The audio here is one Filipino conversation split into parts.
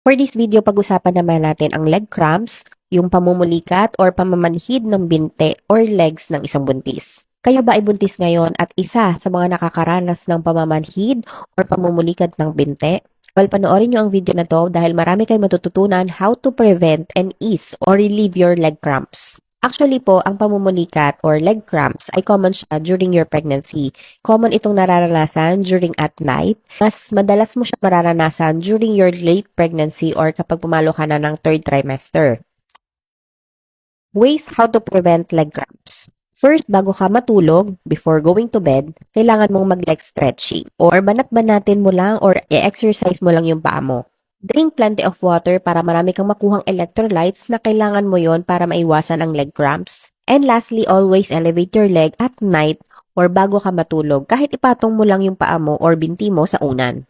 For this video, pag-usapan naman natin ang leg cramps, yung pamumulikat or pamamanhid ng binte or legs ng isang buntis. Kayo ba ay buntis ngayon at isa sa mga nakakaranas ng pamamanhid or pamumulikat ng binte? Well, panoorin nyo ang video na to dahil marami kayong matututunan how to prevent and ease or relieve your leg cramps. Actually po, ang pamumulikat or leg cramps ay common siya during your pregnancy. Common itong nararanasan during at night. Mas madalas mo siya mararanasan during your late pregnancy or kapag pumalo ka na ng third trimester. Ways how to prevent leg cramps. First, bago ka matulog, before going to bed, kailangan mong mag-leg stretching or banat-banatin mo lang or i-exercise mo lang yung paa mo. Drink plenty of water para marami kang makuhang electrolytes na kailangan mo yon para maiwasan ang leg cramps. And lastly, always elevate your leg at night or bago ka matulog kahit ipatong mo lang yung paa mo or binti mo sa unan.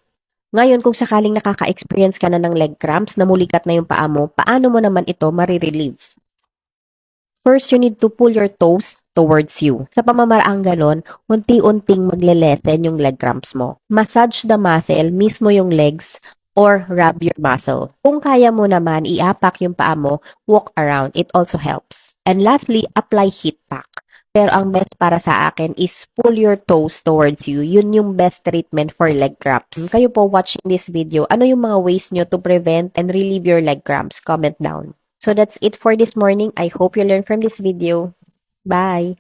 Ngayon, kung sakaling nakaka-experience ka na ng leg cramps, namulikat na yung paa mo, paano mo naman ito marirelieve? First, you need to pull your toes towards you. Sa pamamaraang ganon, unti-unting magle-lessen yung leg cramps mo. Massage the muscle, mismo yung legs, or rub your muscle. Kung kaya mo naman, iapak yung paa mo, walk around. It also helps. And lastly, apply heat pack. Pero ang best para sa akin is pull your toes towards you. Yun yung best treatment for leg cramps. Kayo po watching this video, ano yung mga ways nyo to prevent and relieve your leg cramps? Comment down. So that's it for this morning. I hope you learned from this video. Bye!